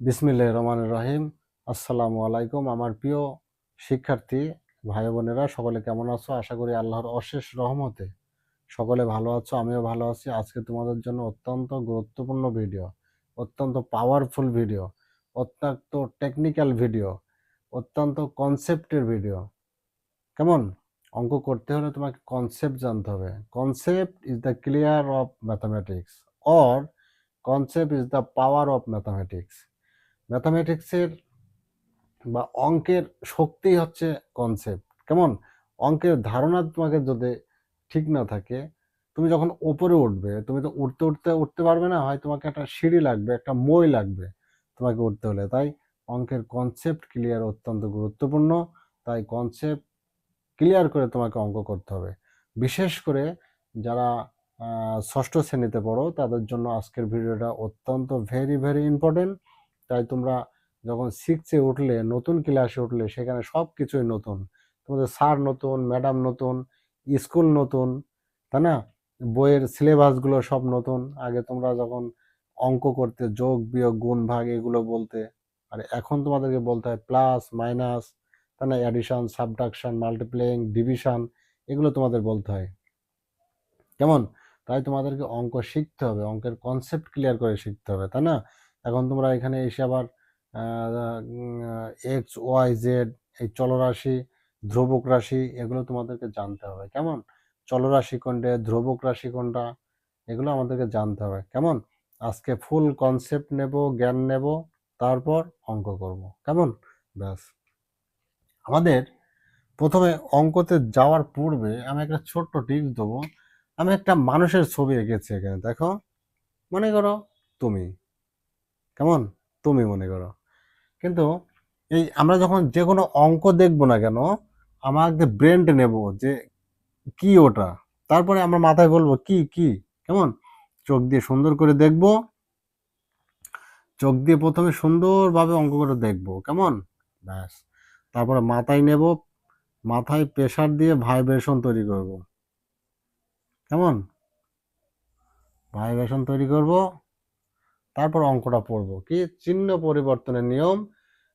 বিসমিল্লাহ রহমান রহিম। আসসালামু আলাইকুম আমার প্রিয় শিক্ষার্থী ভাই বোনেরা সকলে কেমন আছো? আশা করি আল্লাহর অশেষ রহমতে সকলে ভালো আছো, আমিও ভালো আছি। আজকে তোমাদের জন্য অত্যন্ত গুরুত্বপূর্ণ ভিডিও, অত্যন্ত পাওয়ারফুল ভিডিও, অত্যন্ত টেকনিক্যাল ভিডিও, অত্যন্ত কনসেপ্টের ভিডিও। কেমন? অঙ্ক করতে হলে তোমাকে কনসেপ্ট জানতে হবে। Concept is the clear of mathematics or concept is the power of mathematics ম্যাথামেটিক্সের বা অঙ্কের শক্তি হচ্ছে কনসেপ্ট কেমন? অঙ্কের ধারণা তোমাকে যদি ঠিক না থাকে, তুমি যখন ওপরে উঠবে, তুমি তো উঠতে উঠতে উঠতে পারবে না, হয় তোমাকে একটা সিঁড়ি লাগবে, একটা মই লাগবে তোমাকে উঠতে হলে। তাই অঙ্কের কনসেপ্ট ক্লিয়ার অত্যন্ত গুরুত্বপূর্ণ। তাই কনসেপ্ট ক্লিয়ার করে তোমাকে অঙ্ক করতে হবে। বিশেষ করে যারা ষষ্ঠ শ্রেণীতে পড়ো, তাদের জন্য আজকের ভিডিওটা অত্যন্ত ভেরি ভেরি ইম্পর্টেন্ট তাই তোমরা যখন সিক্সে উঠলে, নতুন ক্লাসে উঠলে, সেখানে সব কিছুই নতুন। তোমাদের স্যার নতুন, ম্যাডাম নতুন, স্কুল নতুন, তাই না? বইয়ের সিলেবাসগুলো সব নতুন। আগে তোমরা যখন অঙ্ক করতে, যোগ, বিয়োগ, গুণ, ভাগ এগুলো বলতে, আর এখন তোমাদেরকে বলতে হয় প্লাস, মাইনাস, তাই না? অ্যাডিশন সাবডাকশন মাল্টিপ্লেইং, ডিভিশন, এগুলো তোমাদের বলতে হয়। কেমন? তাই তোমাদেরকে অঙ্ক শিখতে হবে, অঙ্কের কনসেপ্ট ক্লিয়ার করে শিখতে হবে, তাই না? এখন তোমরা এখানে এসে আবার এক্স, ওয়াই, জেড, এই চলরাশি, ধ্রুবক রাশি এগুলো তোমাদেরকে জানতে হবে, কেমন? চলরাশি কোনটা, ধ্রুবক রাশি কোনটা, এগুলো আমাদেরকে জানতে হবে, কেমন? আজকে ফুল কনসেপ্ট নেব, জ্ঞান নেব, তারপর অঙ্ক করব, কেমন? ব্যাস। আমাদের প্রথমে অঙ্কতে যাওয়ার পূর্বে আমি একটা ছোট্ট টিপস দেবো। আমি একটা মানুষের ছবি এঁকেছি এখানে, দেখো। মনে করো তুমি। কেমন? তুমি মনে করো। কিন্তু এই আমরা যখন যে কোনো অঙ্ক দেখব না কেন আমাকে ব্রেন্ড নেব যে কি ওটা? তারপরে আমরা মাথায় বলব, কি কি? কেমন? চোখ দিয়ে সুন্দর করে দেখব। চোখ দিয়ে প্রথমে সুন্দরভাবে অঙ্ক করে দেখব, কেমন? ব্যাস। তারপরে মাথায় নেব, মাথায় প্রেশার দিয়ে ভাইব্রেশন তৈরি করব। কেমন? ভাইব্রেশন তৈরি করব। তারপর অঙ্কটা পড়ব। কি? চিহ্ন পরিবর্তনের নিয়ম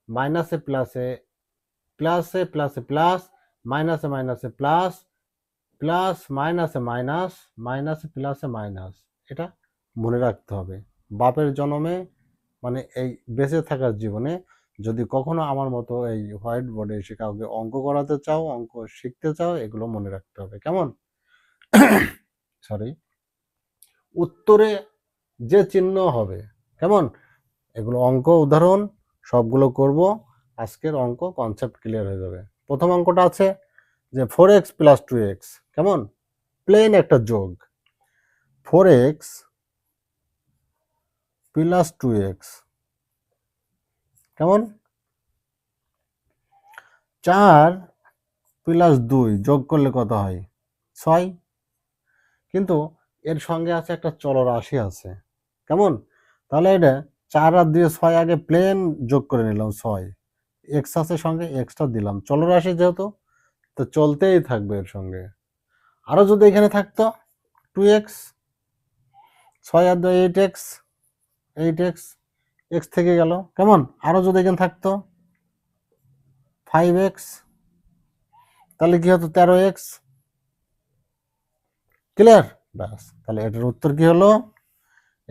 মাইনাসে প্লাসে প্লাসে প্লাসে প্লাস মাইনাসে মাইনাসে প্লাস প্লাস মাইনাসে মাইনাস মাইনাসে প্লাসে মাইনাস এটা মনে রাখতে হবে। বাপের জন্মে মানে এই বেঁচে থাকার জীবনে যদি কখনো আমার মতো এই হোয়াইট বোর্ডে এসে কাউকে অঙ্ক করাতে চাও, অঙ্ক শিখতে চাও, এগুলো মনে রাখতে হবে। কেমন? সরি উত্তরে যে চিহ্ন হবে কেমন? এগুলো অঙ্ক উদাহরণ, সবগুলো করব, আজকের অঙ্ক কনসেপ্ট ক্লিয়ার হয়ে যাবে। প্রথম অঙ্কটা আছে যে four X plus two X কেমন? প্লেন একটা যোগ। Four X plus two X কেমন? চার প্লাস দুই যোগ করলে কত হয়? ছয়। কিন্তু এর সঙ্গে আছে একটা চলরাশি আছে, কেমন? তাহলে এটা চার আর দিয়ে ছয় আগে প্লেন যোগ করে নিলাম ছয়। এক্স আছে সঙ্গে এক্সটা দিলাম। চলরাশি যেহেতু, তো চলতেই থাকবে এর সঙ্গে। আরও যদি এখানে থাকতো টু এক্স ছয় আর দুই eight X eight X X থেকে গেল। কেমন? আরও যদি এখানে থাকতো ফাইভ এক্স তাহলে কি হতো? তেরো এক্স ক্লিয়ার ব্যাস, তাহলে এটার উত্তর কি হলো?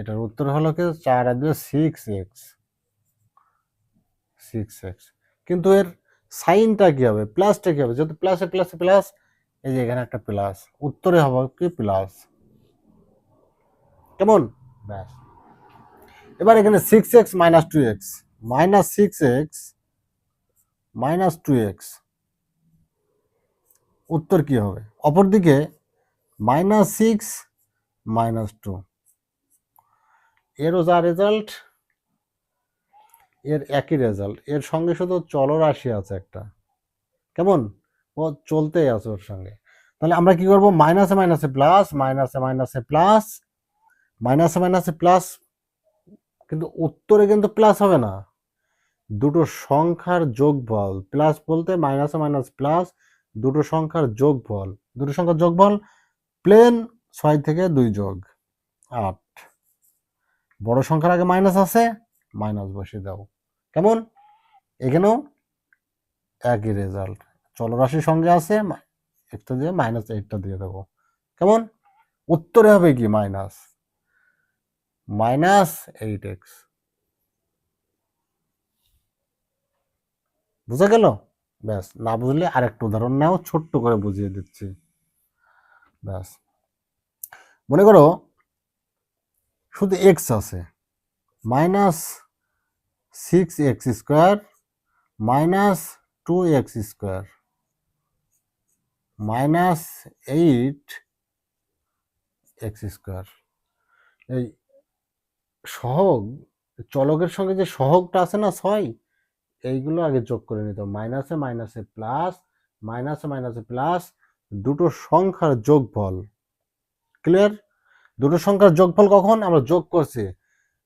এটার উত্তর হলো কি? চার আর দুই সিক্স এক্স সিক্স এক্স কিন্তু এর সাইনটা কি হবে? প্লাসটা কি হবে? যেহেতু প্লাসে প্লাসে, প্লাস, এই যে এখানে একটা প্লাস। উত্তরে হবে কি? প্লাস। কেমন? ব্যাস। এবার এখানে six X minus two X minus six X minus two X উত্তর কি হবে? অপরদিকে মাইনাস সিক্স মাইনাস টু এরও যা রেজাল্ট এর একই রেজাল্ট এর সঙ্গে শুধু চলরাশি আছে একটা। কেমন? ও চলতেই আছে ওর সঙ্গে। তাহলে আমরা কি করব? মাইনাসে মাইনাসে প্লাস মাইনাসে মাইনাসে প্লাস মাইনাসে মাইনাসে প্লাস কিন্তু উত্তরে কিন্তু প্লাস হবে না। দুটো সংখ্যার যোগফল প্লাস বলতে মাইনাসে মাইনাস প্লাস দুটো সংখ্যার যোগফল। দুটো সংখ্যার যোগফল প্লেন ছয় থেকে দুই যোগ, আট। বড় সংখ্যার আগে মাইনাস আছে মাইনাস বসিয়ে দাও। কেমন? এখানেও একই রেজাল্ট চলরাশির সঙ্গে আছে একটা দিয়ে মাইনাস এইটটা দিয়ে দেবো। কেমন? উত্তরে হবে কি মাইনাস মাইনাস এইট এক্স বুঝা গেল? ব্যাস, না বুঝলে আরেকটা উদাহরণ নাও, ছোট্ট করে বুঝিয়ে দিচ্ছি। ব্যাস। মনে করো শুধু এক্স আছে। Minus six X square minus two X square minus eight X square এই সহগ, চলকের সঙ্গে যে সহগটা আছে না, ছয়, এইগুলো আগে যোগ করে নিতে মাইনাসে মাইনাসে প্লাস মাইনাসে মাইনাসে প্লাস দুটো সংখ্যার যোগফল। ক্লিয়ার দুটো সংখ্যার যোগফল কখন? আমরা যোগ করছি।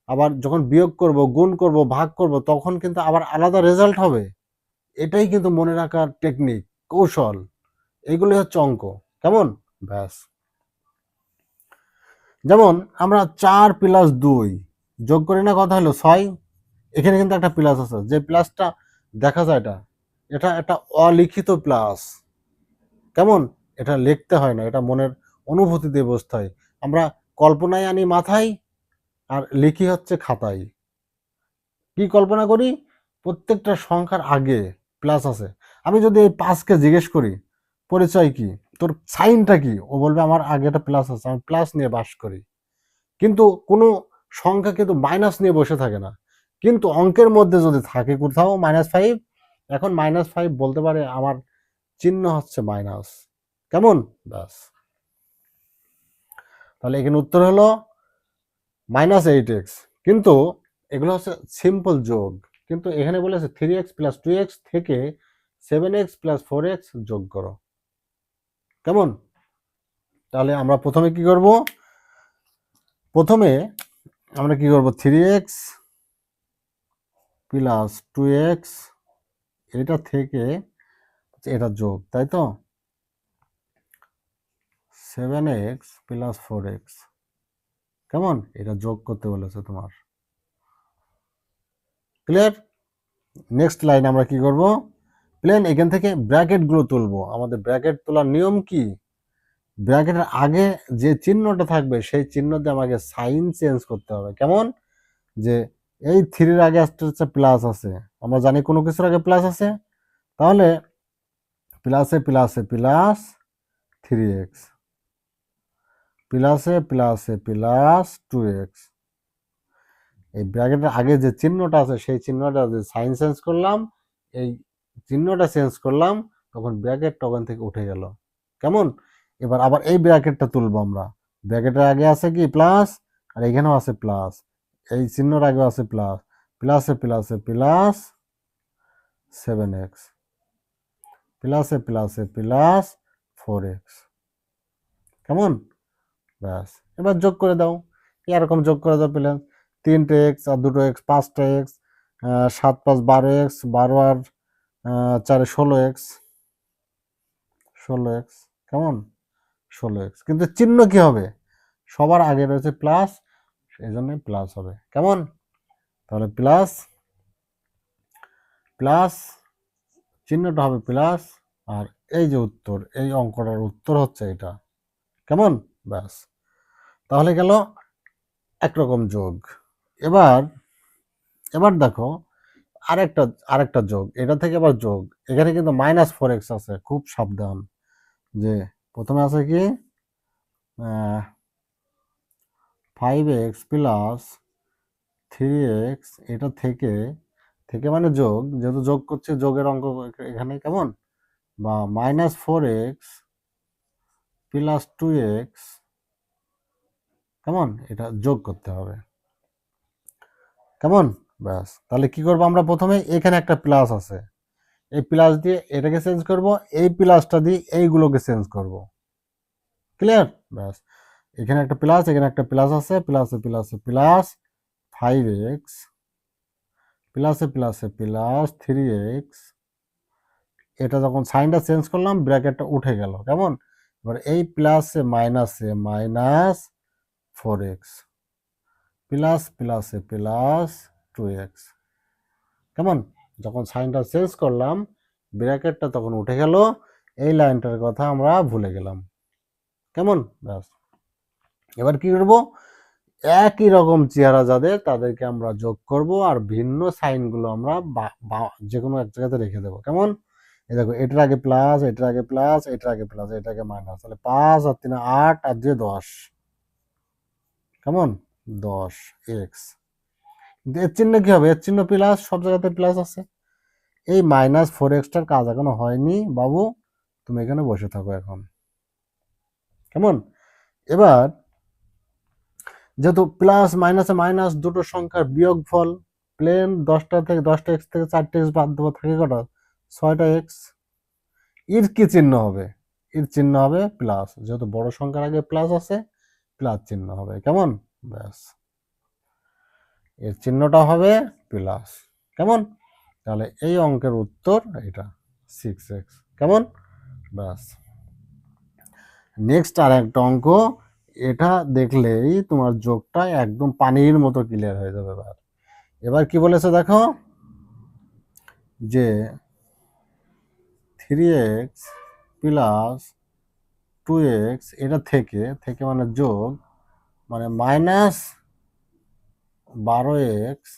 আবার যখন বিয়োগ করব, গুণ করব, ভাগ করব, তখন কিন্তু আবার আলাদা রেজাল্ট হবে। এটাই কিন্তু মনে রাখার টেকনিক কৌশল। এগুলি হচ্ছে অঙ্ক। কেমন? ব্যাস। যেমন, আমরা চার প্লাস দুই। যোগ করি না, কথা হলো ছয়। এখানে কিন্তু একটা প্লাস আছে। যে প্লাসটা দেখা যায় এটা এটা একটা অলিখিত প্লাস কেমন? এটা লিখতে হয় না, এটা মনের অনুভূতি দিয়ে বসতে হয়। আমরা কল্পনায় আনি মাথায় আর লিখি হচ্ছে খাতায়। কি কল্পনা করি? প্রত্যেকটা সংখ্যার আগে প্লাস আছে। আমি যদি এই পাঁচকে জিজ্ঞেস করি, পরিচয় কি? তোর সাইনটা কি? ও বলবে আমার আগে একটা প্লাস আছে, আমি প্লাস নিয়ে বাস করি। কিন্তু কোনো সংখ্যা কিন্তু মাইনাস নিয়ে বসে থাকে না। কিন্তু অঙ্কের মধ্যে যদি থাকে কোথাও মাইনাস ফাইভ এখন মাইনাস ফাইভ বলতে পারে আমার চিহ্ন হচ্ছে মাইনাস কেমন? ব্যাস। তাহলে এখানে উত্তর হলো মাইনাস এইট এক্স কিন্তু এগুলো হচ্ছে সিম্পল যোগ। কিন্তু এখানে বলেছে three X plus two X থেকে seven X plus four X যোগ করো। কেমন? তাহলে আমরা প্রথমে কি করব? প্রথমে আমরা কি করব? Three X plus two X এটা থেকে এটা যোগ, তাই তো? Seven X plus four X কেমন? এটা যোগ করতে বলেছে তোমার। ক্লিয়ার নেক্সট লাইন আমরা কি করব? প্লেন এখান থেকে ব্র্যাকেটগুলো তুলবো। আমাদের ব্র্যাকেট তোলার নিয়ম কি? ব্র্যাকেটের আগে যে চিহ্নটা থাকবে, সেই চিহ্ন দিয়ে আমাকে সাইন চেঞ্জ করতে হবে। কেমন? যে এই থ্রির আগে আসতে প্লাস আছে। আমরা জানি কোনো কিছুর আগে প্লাস আছে। তাহলে প্লাসে প্লাসে প্লাস থ্রি এক্স প্লাসে প্লাসে প্লাস টু এক্স। এই ব্র্যাকেটের আগে যে চিহ্নটা আছে, সেই চিহ্নটা যে সাইন চেঞ্জ করলাম, এই চিহ্নটা চেঞ্জ করলাম, তখন ব্র্যাকেটটা ওখান থেকে উঠে গেল। কেমন? এবার আবার এই ব্র্যাকেটটা তুলবো আমরা। ব্র্যাকেটের আগে আছে কি? প্লাস, আর এখানেও আছে প্লাস। এই চিহ্নর আগে আছে প্লাস। প্লাসে প্লাসে প্লাস সেভেন এক্স। প্লাসে প্লাসে প্লাস ফোর এক্স। কেমন? ব্যাস। এবার যোগ করে দাও। এরকম যোগ করে দাও প্লাস তিনটে এক্স আর দুটো এক্স, পাঁচটা এক্স সাত পাঁচ বারো এক্স, বারো আর চারে ষোলো এক্স। ষোলো এক্স, কেমন? ষোলো এক্স। কিন্তু চিহ্ন কি হবে? সবার আগে রয়েছে প্লাস এই জন্য প্লাস হবে। কেমন? তাহলে প্লাস প্লাস, চিহ্নটা হবে প্লাস, আর এই যে উত্তর, এই অঙ্কটার উত্তর হচ্ছে এটা। কেমন? ব্যাস। তাহলে গেল একরকম যোগ। এবার এবার দেখো, আরেকটা আরেকটা যোগ। এটা থেকে আবার যোগ। এখানে কিন্তু মাইনাস ফোর এক্স আছে, খুব সাবধান। যে প্রথমে আছে কি? Five X plus three X এটা থেকে থেকে মানে যোগ। যেহেতু যোগ করছে, যোগের অঙ্ক এখানে কেমন? বা minus four x plus two x, কেমন? এটা যোগ করতে হবে। কেমন? ব্যাস। তাহলে কি করব আমরা প্রথমে? এখানে একটা প্লাস আছে। এই প্লাস দিয়ে এটাকে চেঞ্জ করব, এই প্লাসটা দিয়ে এইগুলোকে চেঞ্জ করব। ক্লিয়ার? ব্যাস। এখানে একটা প্লাস, এখানে একটা প্লাস আছে, প্লাসে প্লাসে প্লাস ফাইভ এক্স, প্লাসে প্লাসে প্লাস থ্রি এক্স। এটা যখন সাইনটা চেঞ্জ করলাম, ব্র্যাকেটটা উঠে গেল। কেমন? এবার এই প্লাসে মাইনাসে মাইনাস ফোর এক্স প্লাস প্লাসে প্লাস টু এক্স কেমন? যখন সাইনটা চেঞ্জ করলাম ব্র্যাকেটটা তখন উঠে গেল, এই লাইনটার কথা আমরা ভুলে গেলাম। কেমন? ব্যাস। এবার কি করব? একই রকম চেহারা যাদের, তাদেরকে আমরা যোগ করব আর ভিন্ন সাইনগুলো আমরা যে কোনো এক জায়গাতে রেখে দেবো। কেমন? এই দেখো, এটার আগে প্লাস এটার আগে প্লাস এটার আগে প্লাস এটার আগে মাইনাস তাহলে পাঁচ আর তিন আট, আর দুই দশ। কেমন? দশ এক্স কিন্তু এর চিহ্ন কি হবে? এর চিহ্ন প্লাস সব জায়গাতে প্লাস আছে। এই মাইনাস ফোর এক্সটার কাজ এখনও হয়নি। বাবু, তুমি এখানে বসে থাকো এখন। কেমন? এবার, যেহেতু প্লাস মাইনাসে মাইনাস দুটো সংখ্যার বিয়োগ ফল প্লেন দশটা থেকে, দশটা এক্স থেকে চারটে এক্স বাদ দেবো, থাকে কটা? ছয়টা এক্সের কি চিহ্ন হবে? এর চিহ্ন হবে প্লাস যেহেতু বড় সংখ্যার আগে প্লাস আছে প্লাস চিহ্ন হবে, কেমন? ব্যাস। এর চিহ্নটা হবে প্লাস কেমন? তাহলে এই অঙ্কের উত্তর এটা সিক্স এক্স কেমন? ব্যাস। নেক্সট আর একটা অঙ্ক, এটা দেখলেই তোমার যোগটা একদম পানির মতো ক্লিয়ার হয়ে যাবে এবার এবার কি বলেছে দেখো? যে three x plus two x এটা থেকে থেকে মানে যোগ মানে মাইনাস বারো এক্স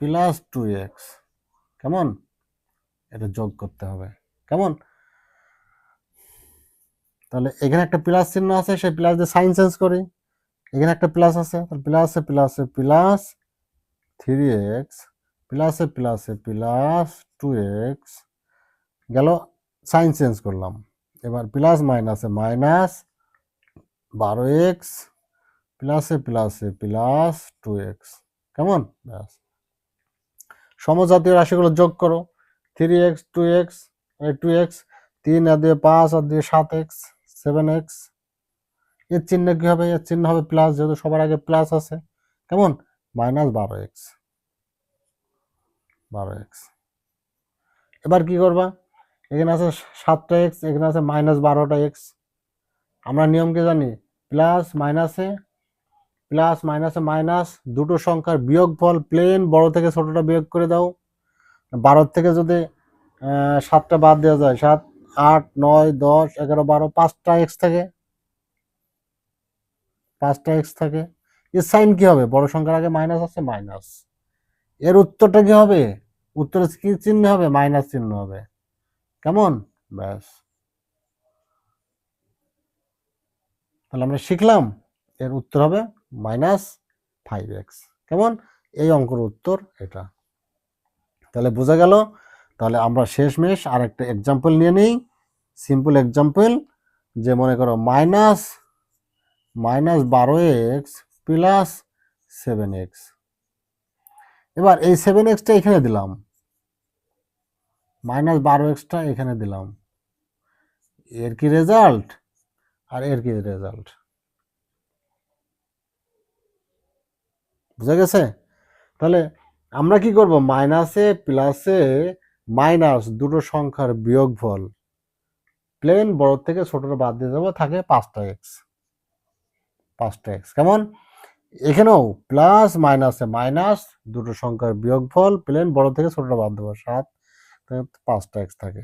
প্লাস টু এক্স কেমন? এটা যোগ করতে হবে, কেমন? তাহলে এখানে একটা প্লাস চিহ্ন আছে, সেই প্লাস দিয়ে সাইন চেঞ্জ করি। এখানে একটা প্লাস আছে, তাহলে প্লাসে প্লাসে প্লাস থ্রি এক্স প্লাসে প্লাসে প্লাস টু এক্স গেল সাইন চেঞ্জ করলাম। এবার প্লাস মাইনাসে মাইনাস বারো এক্স প্লাসে প্লাসে প্লাস টু এক্স কেমন? ব্যাস। সমজাতীয় রাশিগুলো যোগ করো। Three x two x two x তিন আর দিয়ে পাঁচ আর দিয়ে সাত এক্স সেভেন এক্সের চিহ্ন কি হবে? এর চিহ্ন হবে প্লাস যেহেতু সবার আগে প্লাস আছে। কেমন? মাইনাস বারো এক্স বারো এক্স এবার কি করবা? এখানে আছে সাতটা এক্স এখানে আছে মাইনাস বারোটা এক্স আমরা নিয়মকে জানি প্লাস মাইনাসে প্লাস মাইনাসে মাইনাস দুটো সংখ্যার বিয়োগ ফল প্লেন বড় থেকে ছোটটা বিয়োগ করে দাও। বারোর থেকে যদি সাতটা বাদ দেওয়া যায়, সাত, আট, নয়, দশ, এগারো, বারো, পাঁচটা এক্স থাকে। পাঁচটা এক্স থাকে। এর সাইন কি হবে? বড় সংখ্যার আগে মাইনাস আছে মাইনাস এর উত্তরটা কি হবে? উত্তরে কি চিহ্ন হবে? মাইনাস চিহ্ন হবে। কেমন? ব্যাস। তাহলে আমরা শিখলাম এর উত্তর হবে মাইনাস ফাইভ এক্স কেমন? এই অঙ্কের উত্তর এটা। তাহলে বোঝা গেল তাহলে আমরা শেষমেশ আর একটা এক্সাম্পল নিয়ে নিই। সিম্পল এক্সাম্পল যে মনে করো মাইনাস মাইনাস বারো এক্স প্লাস সেভেন এক্স এবার এই সেভেন এক্সটা এখানে দিলাম। মাইনাস বারো এক্সটা এখানে দিলাম। এর কি রেজাল্ট আর এর কি রেজাল্ট বুঝা গেছে? তাহলে আমরা কি করব? মাইনাসে প্লাসে মাইনাস দুটো সংখ্যার বিয়োগফল প্লেন বড় থেকে ছোটটা বাদ দিয়ে দেবো, থাকে পাঁচটা এক্স পাঁচটা এক্স কেমন? এখানেও প্লাস মাইনাসে মাইনাস দুটো সংখ্যার বিয়োগফল প্লেন বড় থেকে ছোটটা বাদ দেবো, সাত। পাঁচটা এক্স থাকে।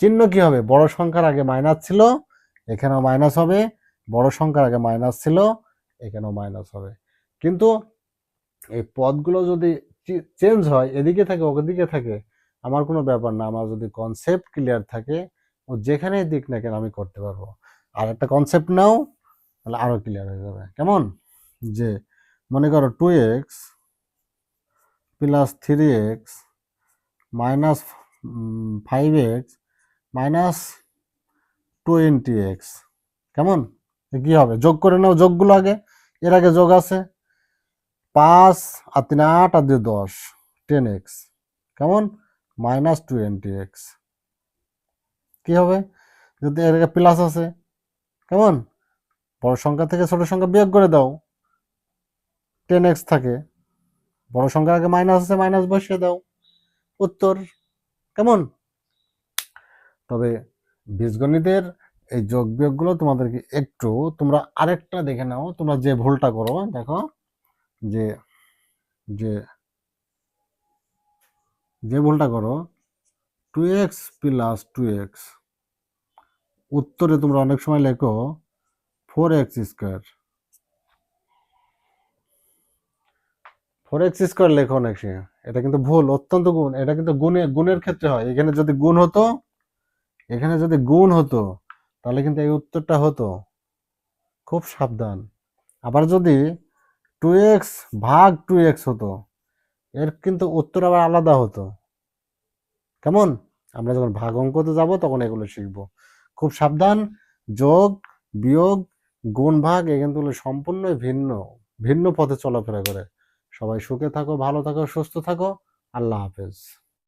চিহ্ন কি হবে? বড় সংখ্যার আগে মাইনাস ছিল, এখানেও মাইনাস হবে। বড় সংখ্যার আগে মাইনাস ছিল, এখানেও মাইনাস হবে। কিন্তু এই পদগুলো যদি চেঞ্জ হয়, এদিকে থাকে, ওদিকে থাকে, আমার কোনো ব্যাপার না। আমার যদি কনসেপ্ট ক্লিয়ার থাকে, ও যেখানেই দিক না কেন আমি করতে পারব। আর একটা কনসেপ্ট নাও, তাহলে আরও ক্লিয়ার হয়ে যাবে। কেমন? যে, মনে করো two x plus three x minus five x minus twenty x কেমন? কি হবে? যোগ করে নাও যোগগুলো আগে। এর আগে যোগ আছে পাঁচ আর তিন আট আর দুই দশ টেন এক্স কেমন? মাইনাস টোয়েন্টি এক্স কি হবে? যদি এর আগে প্লাস আছে, কেমন? বড় সংখ্যা থেকে ছোট সংখ্যা বিয়োগ করে দাও। টেন এক্স থাকে। বড় সংখ্যার আগে মাইনাস আছে মাইনাস বসিয়ে দাও। উত্তর কেমন? তবে বীজগণিতের এই যোগ বিয়োগগুলো তোমাদেরকে একটু তোমরা আরেকটা দেখে নাও, তোমরা যে ভুলটা করো, দেখো যে যে যে ভুলটা করো, two x plus two x, উত্তরে তোমরা অনেক সময় লেখো, four x square. Four x square লেখো অনেক এটা কিন্তু ভুল, অত্যন্ত গুণ। এটা কিন্তু গুণে, গুণের ক্ষেত্রে হয়। এখানে যদি গুণ হতো, এখানে যদি গুণ হতো, তাহলে কিন্তু এই উত্তরটা হতো। খুব সাবধান। আবার যদি টু এক্স ভাগ টু এক্স হতো, এর কিন্তু উত্তর আবার আলাদা হতো। কেমন? আমরা যখন ভাগ অঙ্কতে যাব, তখন এগুলো শিখব। খুব সাবধান। যোগ, বিয়োগ, গুণ, ভাগ, এ কিন্তু সম্পূর্ণ ভিন্ন ভিন্ন পথে চলাফেরা করে। সবাই সুখে থাকো ভালো থাকো সুস্থ থাকো। আল্লাহ হাফেজ।